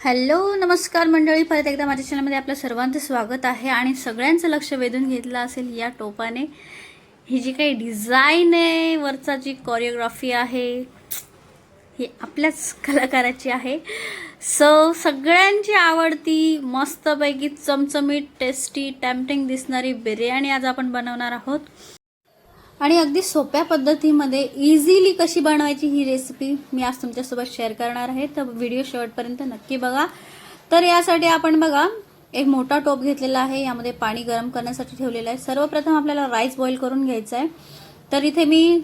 Hello नमस्कार मंडळी. परत एकदा माझ्या चॅनलमध्ये आपलं सर्वांचं स्वागत आहे आणि सगळ्यांचं लक्ष वेधून घेतलं असेल या टोपाने. ही जी काही डिझाईन आहे वरचा जी कोरिओग्राफी आहे ही आपल्याच कलाकाराची आहे. सो सगळ्यांची आवडती मस्तपैकी चमचमीत टेस्टी टॅम्पटिंग दिसणारी बिर्याणी आज आपण बनवणार आहोत. आणि अगदी सोप्या पद्धतीमध्ये इझिली कशी बनवायची ही रेसिपी मी आज तुमच्यासोबत शेअर करणार आहे. तर व्हिडिओ शेवटपर्यंत नक्की बघा. तर यासाठी आपण बघा एक मोठा टोप घेतलेला आहे. यामध्ये पाणी गरम करण्यासाठी ठेवलेलं आहे. सर्वप्रथम आपल्याला राईस बॉईल करून घ्यायचा आहे तर इथे मी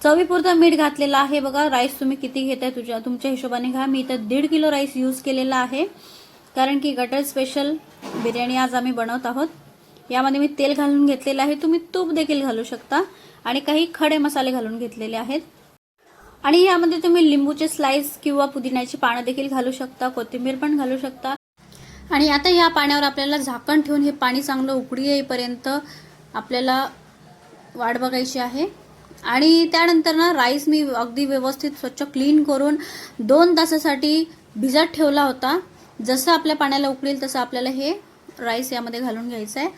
चवीपुरतं मीठ घातलेलं आहे. बघा राईस तुम्ही किती घेताय तुझ्या तुमच्या हिशोबाने घ्या. मी इथं दीड किलो राईस यूज केलेला आहे. कारण की गटर स्पेशल बिर्याणी आज आम्ही बनवत आहोत. यामध्ये मी तेल घालून घेतलेलं आहे. तुम्ही तूप देखील घालू शकता. आणि काही खडे मसाले घालून घेतलेले आहेत. आणि यामध्ये तुम्ही लिंबूचे स्लाइस किंवा पुदिन्याची पानं देखील घालू शकता कोथिंबीर पण घालू शकता. आणि आता या पाण्यावर आपल्याला झाकण ठेवून हे पाणी चांगलं उकडी येईपर्यंत आपल्याला वाट बघायची आहे. आणि त्यानंतर ना राईस मी अगदी व्यवस्थित स्वच्छ क्लीन करून दोन तासासाठी भिजत ठेवला होता. जसं आपल्या पाण्याला उकळेल तसं आपल्याला हे राईस यामध्ये घालून घ्यायचं आहे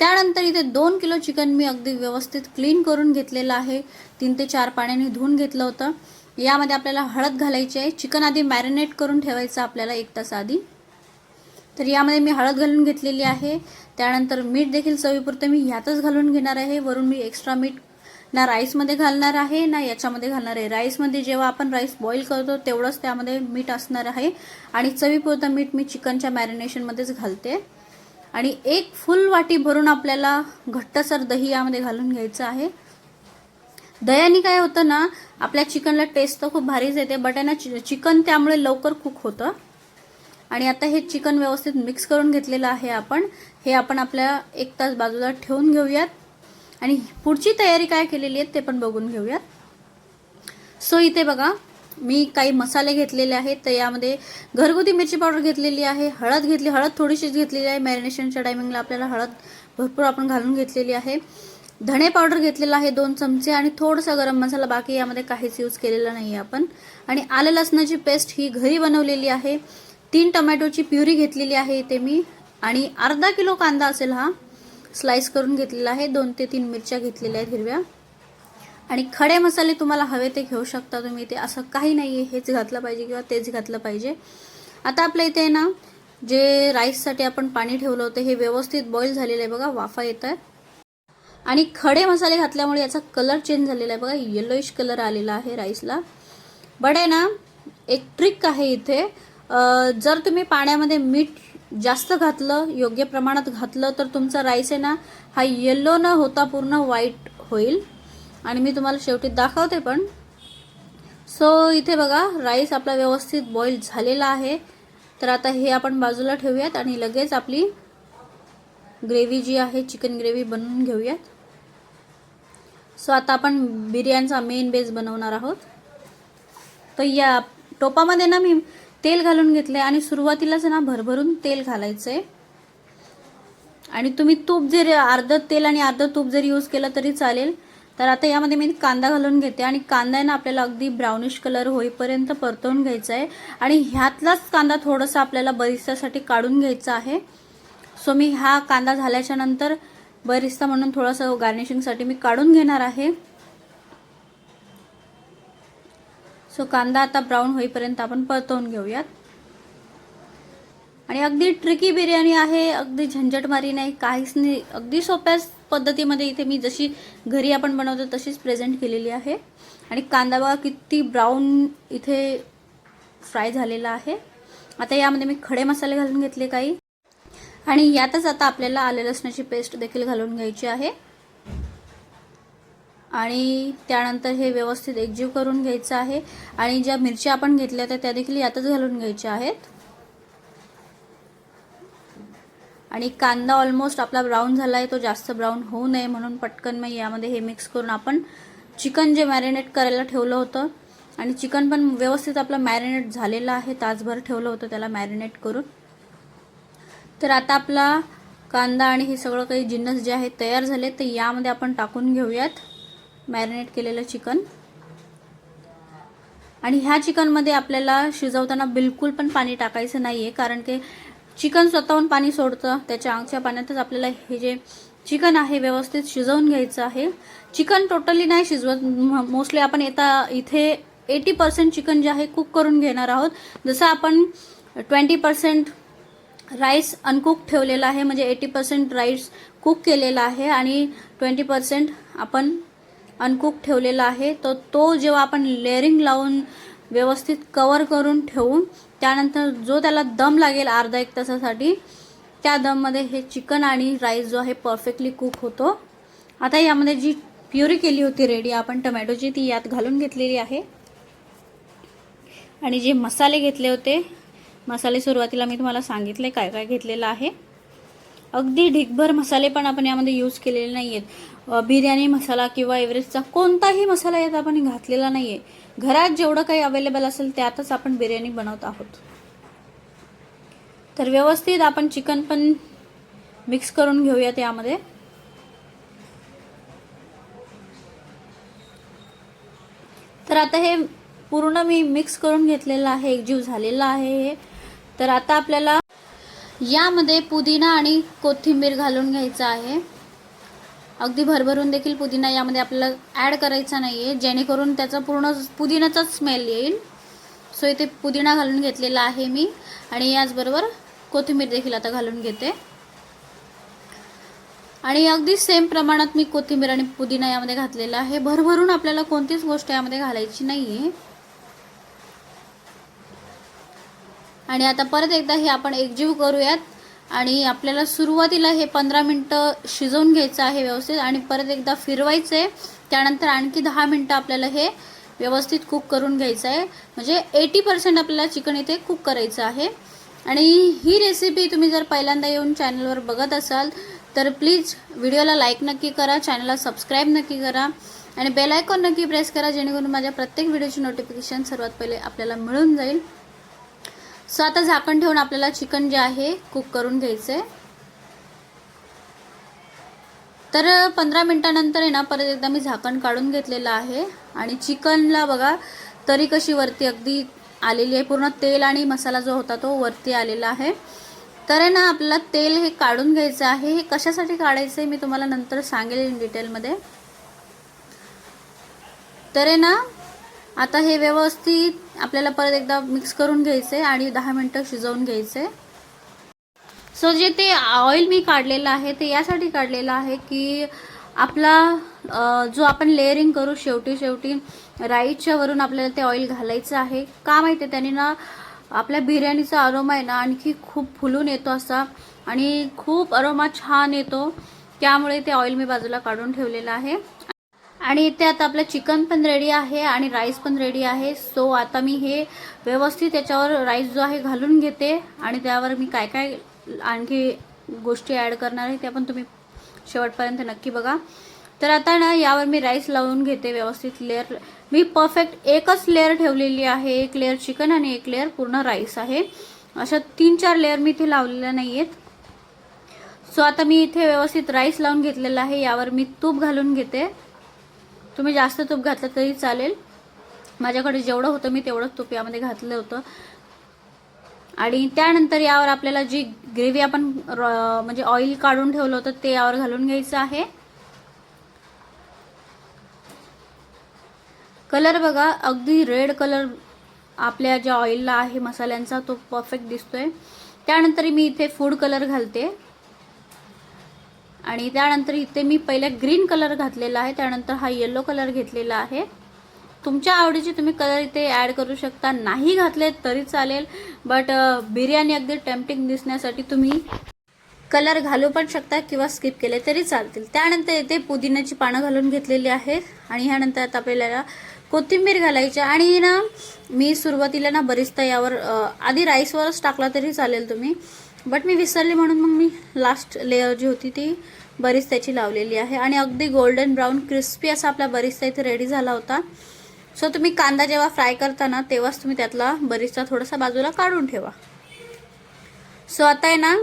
त्यानंतर इथे दोन किलो चिकन मी अगदी व्यवस्थित क्लीन करून घेतलेलं आहे. तीन ते चार पाण्याने धुवून घेतलं होतं. यामध्ये आपल्याला हळद घालायची आहे. चिकन आधी मॅरिनेट करून ठेवायचं आपल्याला एक तास आधी. तर यामध्ये मी हळद घालून घेतलेली आहे. त्यानंतर मीठ देखील चवीपुरतं मी ह्यातच घालून घेणार आहे. वरून मी एक्स्ट्रा मीठ ना राईसमध्ये घालणार आहे ना याच्यामध्ये घालणार आहे. राईसमध्ये जेव्हा आपण राईस बॉईल करतो तेवढंच त्यामध्ये मीठ असणार आहे. आणि चवीपुरतं मीठ मी चिकनच्या मॅरिनेशनमध्येच घालते. आणि एक फुल वाटी भरून आपल्याला घट्टसर दही यामध्ये घालून घ्यायचं आहे. दह्याने काय होतं ना आपल्या चिकनला टेस्ट तर खूप भारीच येते बट आहे ना चिकन त्यामुळे लवकर कुक होतं. आणि आता हे चिकन व्यवस्थित मिक्स करून घेतलेलं आहे आपण. हे आपण आपल्या एक तास बाजूला ठेवून घेऊयात. आणि पुढची तयारी काय केलेली आहे ते पण बघून घेऊयात. सो इथे बघा मी काही मसाले घेतलेले आहेत तर यामध्ये घरगुती मिरची पावडर घेतलेली आहे हळद घेतली हळद थोडीशीच घेतलेली आहे मॅरिनेशनच्या टायमिंगला आपल्याला हळद भरपूर आपण घालून घेतलेली आहे. धणे पावडर घेतलेला आहे दोन चमचे आणि थोडासा गरम मसाला बाकी यामध्ये काहीच यूज केलेला नाही आहे आपण. आणि आलं लसणाची पेस्ट ही घरी बनवलेली आहे. तीन टमॅटोची प्युरी घेतलेली आहे इथे मी. आणि अर्धा किलो कांदा असेल हा स्लाइस करून घेतलेला आहे. दोन ते तीन मिरच्या घेतलेल्या आहेत हिरव्या. आणि खडे मसाले तुम्हाला हवे ते घेऊ शकता तुम्ही ते असं काही नाही आहे हेच घातलं पाहिजे किंवा तेच घातलं पाहिजे. आता आपल्या इथे ना जे राईससाठी आपण पाणी ठेवलं होतं हे व्यवस्थित बॉईल झालेलं आहे बघा वाफा येत आहे आणि खडे मसाले घातल्यामुळे याचा कलर चेंज झालेला आहे बघा येलोइश कलर आलेला आहे राईसला. बट आहे ना एक ट्रिक आहे इथे. जर तुम्ही पाण्यामध्ये मीठ जास्त घातलं योग्य प्रमाणात घातलं तर तुमचा राईस आहे ना हा येल्लो न होता पूर्ण व्हाईट होईल. आणि मी तुम्हाला शेवटी दाखवते पण. सो इथे बघा राईस आपला व्यवस्थित बॉईल झालेला आहे. तर आता हे आपण बाजूला ठेवूयात आणि लगेच आपली ग्रेव्ही जी आहे चिकन ग्रेव्ही बनवून घेऊयात. सो आता आपण बिर्याणीचा मेन बेस बनवणार आहोत. तर या टोपामध्ये ना मी तेल घालून घेतले आणि सुरुवातीलाच ना भरभरून तेल घालायचं आहे आणि तुम्ही तूप जर अर्धं तेल आणि अर्धं तूप जर यूज केलं तरी चालेल. तर आता यामध्ये मी कांदा घालून घेते आणि कांदा आहे ना आपल्याला अगदी ब्राउनिश कलर होईपर्यंत परतवून घ्यायचा आहे. आणि ह्यातलाच कांदा थोडासा आपल्याला बरिस्तासाठी काढून घ्यायचा आहे. सो मी हा कांदा झाल्याच्यानंतर बरिस्ता म्हणून थोडंसं गार्निशिंगसाठी मी काढून घेणार आहे. सो कांदा आता ब्राऊन होईपर्यंत आपण परतवून घेऊयात. आणि अगदी ट्रिकी बिर्याणी आहे अगदी झंझटमारी नाही काहीच नाही अगदी सोप्या पद्धतीमध्ये इथे मी जशी घरी आपण बनवतो तशीच प्रेझेंट केलेली आहे. आणि कांदा बघा किती ब्राऊन इथे फ्राय झालेला आहे. आता यामध्ये मी खडे मसाले घालून घेतले काही. आणि यातच आता आपल्याला आले लसणाची पेस्ट देखील घालून घ्यायची आहे. आणि त्यानंतर हे व्यवस्थित एकजीव करून घ्यायचं आहे. आणि ज्या मिरच्या आपण घेतल्या त्या देखील यातच घालून घ्यायच्या आहेत. आणि कांदा ऑलमोस्ट आपला ब्राऊन झाला आहे तो जास्त ब्राऊन होऊ नये म्हणून पटकन मग यामध्ये हे मिक्स करून आपण चिकन जे मॅरिनेट करायला ठेवलं होतं आणि चिकन पण व्यवस्थित आपलं मॅरिनेट झालेलं आहे तासभर ठेवलं होतं त्याला मॅरिनेट करून. तर आता आपला कांदा आणि हे सगळं काही जिन्नस जे आहे तयार झाले तर यामध्ये आपण टाकून घेऊयात मॅरिनेट केलेलं चिकन आणि ह्या चिकनमध्ये आपल्याला शिजवताना बिलकुल पण पाणी टाकायचं नाही आहे कारण की चिकन स्वतःहून पाणी सोडतं. त्याच्या अंगच्या पाण्यातच आपल्याला हे जे चिकन आहे व्यवस्थित शिजवून घ्यायचं आहे. चिकन टोटली नाही शिजवत. मोस्टली आपण येता इथे एटी पर्सेंट चिकन जे आहे कुक करून घेणार आहोत. जसं आपण ट्वेंटी पर्सेंट राईस अनकुक ठेवलेला आहे म्हणजे एटी पर्सेंट राईस कुक केलेला आहे आणि ट्वेंटी पर्सेंट आपण अनकुक ठेवलेला आहे तर तो जेव्हा आपण लेअरिंग लावून व्यवस्थित कवर करून ठेवून त्यानंतर जो त्याला दम लागेल अर्धा एक तासासाठी त्या दममध्ये हे चिकन आणि राईस जो आहे परफेक्टली कुक होतो. आता यामध्ये जी प्युरी केली होती रेडी आपण टमॅटोची ती यात घालून घेतलेली आहे. आणि जे मसाले घेतले होते मसाले सुरुवातीला मी तुम्हाला सांगितले काय काय घेतलेलं आहे. अगदी ढिगभर मसाले पण आपण यामध्ये यूज केलेले नाही आहेत बिर्याणी मसाला किंवा एव्हरेस्टचा कोणताही मसाला यात आपण घातलेला नाही आहे घरात जेवढं काही अवेलेबल असेल त्यातच आपण बिर्याणी बनवत आहोत. तर व्यवस्थित आपण चिकन पण मिक्स करून घेऊयात यामध्ये. तर आता हे पूर्ण मी मिक्स करून घेतलेलं आहे एकजीव झालेला आहे हे. तर आता आपल्याला यामध्ये पुदिना आणि कोथिंबीर घालून घ्यायचं आहे. अगदी भरभरून देखील पुदिना यामध्ये आपल्याला ॲड करायचा नाही आहे जेणेकरून त्याचा पूर्ण पुदिनाचाच स्मेल येईल. सो इथे पुदिना घालून घेतलेला आहे मी. आणि याचबरोबर कोथिंबीर देखील आता घालून घेते. आणि अगदी सेम प्रमाणात मी कोथिंबीर आणि पुदिना यामध्ये घातलेला आहे. भरभरून आपल्याला कोणतीच गोष्ट यामध्ये घालायची नाही आहे आणि आता परत एकदा हे आपण एकजीव करूयात. आणि आपल्याला सुरुवातीला हे पंधरा मिनटं शिजवून घ्यायचं आहे व्यवस्थित आणि परत एकदा फिरवायचं आहे त्यानंतर आणखी दहा मिनटं आपल्याला हे व्यवस्थित कुक करून घ्यायचं आहे म्हणजे एटी पर्सेंट आपल्याला चिकन इथे कुक करायचं आहे. आणि ही रेसिपी तुम्ही जर पहिल्यांदा येऊन चॅनलवर बघत असाल तर प्लीज व्हिडिओला लाईक नक्की करा चॅनलला सबस्क्राईब नक्की करा आणि बेल आयकॉन नक्की प्रेस करा जेणेकरून माझ्या प्रत्येक व्हिडिओची नोटिफिकेशन सर्वात पहिले आपल्याला मिळून जाईल. सो आता झाकण ठेवून आपल्याला चिकन जे आहे कुक करून घ्यायचं आहे तर पंधरा मिनटानंतर आहे ना परत एकदा मी झाकण काढून घेतलेलं आहे. आणि चिकनला बघा तरी कशी वरती अगदी आलेली आहे. पूर्ण तेल आणि मसाला जो होता तो वरती आलेला आहे. तर आहे ना आपल्याला तेल हे काढून घ्यायचं आहे. हे कशासाठी काढायचं आहे मी तुम्हाला नंतर सांगेल डिटेलमध्ये. तर आहे ना आता हे व्यवस्थित आपल्याला परत एकदा मिक्स करून घ्यायचं आहे आणि दहा मिनटं शिजवून घ्यायचं. आहे सो जे ते ऑइल मी काढलेलं आहे ते यासाठी काढलेलं आहे की आपला जो आपण लेअरिंग करू शेवटी शेवटी राईटच्या वरून आपल्याला ते ऑइल घालायचं आहे. का माहिती आहे त्याने ना आपल्या बिर्याणीचा अरोमा आहे ना आणखी खूप फुलून येतो असा आणि खूप अरोमा छान येतो. त्यामुळे ते ऑइल मी बाजूला काढून ठेवलेलं आहे. आणि इथे आता आपलं चिकन पण रेडी आहे आणि राईस पण रेडी आहे. सो आता मी हे व्यवस्थित त्याच्यावर राईस जो आहे घालून घेते आणि त्यावर मी काय काय आणखी गोष्टी ॲड करणार आहे त्या पण तुम्ही शेवटपर्यंत नक्की बघा. तर आता ना यावर मी राईस लावून घेते व्यवस्थित लेअर मी परफेक्ट एकच लेअर ठेवलेली आहे. एक लेअर चिकन आणि एक लेअर पूर्ण राईस आहे. अशा तीन चार लेअर मी इथे लावलेल्या नाही आहेत सो आता मी इथे व्यवस्थित राईस लावून घेतलेला आहे. यावर मी तूप घालून घेते. तुम्ही जास्त तूप घातलं तरी चालेल. माझ्याकडे जेवढं होतं मी तेवढंच तूप यामध्ये घातलं होतं. आणि त्यानंतर यावर आपल्याला जी ग्रेव्ही आपण म्हणजे ऑइल काढून ठेवलं होतं ते यावर घालून घ्यायचं आहे. कलर बघा अगदी रेड कलर आपल्या ज्या ऑइलला आहे मसाल्यांचा तो परफेक्ट दिसतोय. त्यानंतर मी इथे फूड कलर घालते. आणि त्यानंतर इथे मी पहिले ग्रीन कलर घातलेला आहे त्यानंतर हा येलो कलर घेतलेला आहे. तुमच्या आवडीचे तुम्ही कलर इथे ॲड करू शकता. नाही घातले तरी चालेल बट बिर्याणी अगदी टेम्पटिंग दिसण्यासाठी तुम्ही कलर घालू पण शकता किंवा स्किप केले तरी चालतील. त्यानंतर इथे पुदिन्याची पानं घालून घेतलेली आहेत आणि ह्यानंतर आता आपल्याला कोथिंबीर घालायची आणि ना मी सुरुवातीला ना बरिस्ता यावर आधी राईसवरच टाकला तरी चालेल तुम्ही. बट मी विसरले म्हणून मग मी लास्ट लेअर जी होती ती बरीच त्याची लावलेली आहे. आणि अगदी गोल्डन ब्राऊन क्रिस्पी असा आपला बरीचसा इथे रेडी झाला होता. सो तुम्ही कांदा जेव्हा फ्राय करता ना तेव्हाच तुम्ही त्यातला बरीचसा थोडासा बाजूला काढून ठेवा. सो आता आहे ना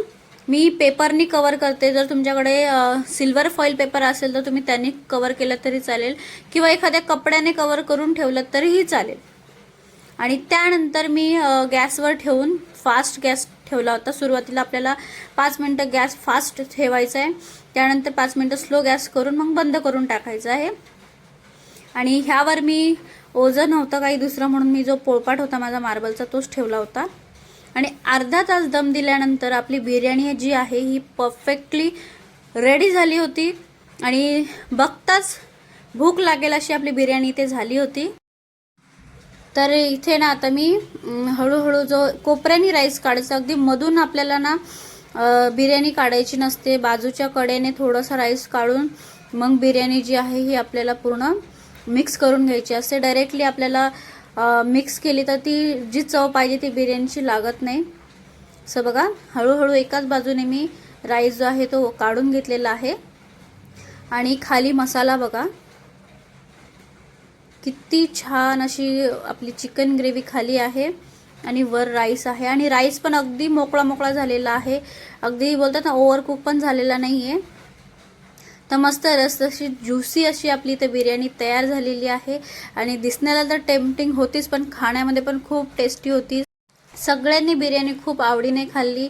मी पेपरनी कवर करते. जर तुमच्याकडे सिल्वर फॉईल पेपर असेल तर तुम्ही त्यांनी कवर केलं तरी चालेल. किंवा एखाद्या कपड्याने कवर करून ठेवलं तरीही चालेल. आणि त्यानंतर मी गॅसवर ठेवून फास्ट गॅस ठेवला होता. सुरुवातीला आपल्याला पाच मिनटं गॅस फास्ट ठेवायचा आहे. त्यानंतर पाच मिनटं स्लो गॅस करून मग बंद करून टाकायचं आहे. आणि ह्यावर मी ओझं नव्हतं काही दुसरं म्हणून मी जो पोळपाट होता माझा मार्बलचा तोच ठेवला होता. आणि अर्धा तास दम दिल्यानंतर आपली बिर्याणी जी आहे ही परफेक्टली रेडी झाली होती. आणि बघताच भूक लागेल अशी आपली बिर्याणी इथे झाली होती. तर इथे ना आता मी हळूहळू जो कोपऱ्याने राईस काढायचा अगदी मधून आपल्याला ना बिर्याणी काढायची नसते. बाजूच्या कडेने थोडंसं राईस काढून मग बिर्याणी जी आहे ही आपल्याला पूर्ण मिक्स करून घ्यायची असते. डायरेक्टली आपल्याला मिक्स केली तर ती जी चव पाहिजे ती बिर्याणीची लागत नाही. असं बघा हळूहळू एकाच बाजूने मी राईस जो आहे तो काढून घेतलेला आहे. आणि खाली मसाला बघा किती छान अशी आपली चिकन ग्रेव्ही खाली आहे आणि वर राईस आहे. आणि राईस पण अगदी मोकळा मोकळा झालेला आहे. अगदी बोलतात ना ओव्हरकुक पण झालेला नाही आहे तर मस्त रसतशी ज्युसी अशी आपली इथे बिर्याणी तयार झालेली आहे. आणि दिसण्याला तर टेम्पटिंग होतीच पण खाण्यामध्ये पण खूप टेस्टी होती. सगळ्यांनी बिर्याणी खूप आवडीने खाल्ली.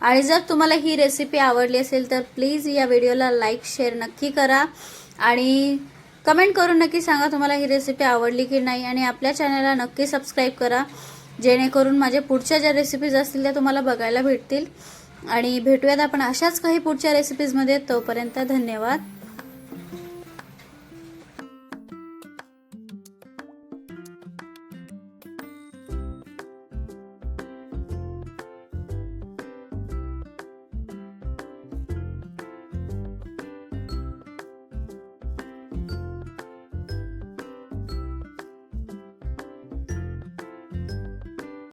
आणि जर तुम्हाला ही रेसिपी आवडली असेल तर प्लीज या व्हिडिओला लाईक शेअर नक्की करा. आणि कमेंट करून नक्की सांगा तुम्हाला ही रेसिपी आवडली की नाही आणि आपल्या चॅनलला नक्की सबस्क्राईब करा. जेणेकरून माझ्या पुढच्या ज्या रेसिपीज असतील त्या तुम्हाला बघायला भेटतील. आणि भेटूयात आपण अशाच काही पुढच्या रेसिपीजमध्ये तोपर्यंत धन्यवाद.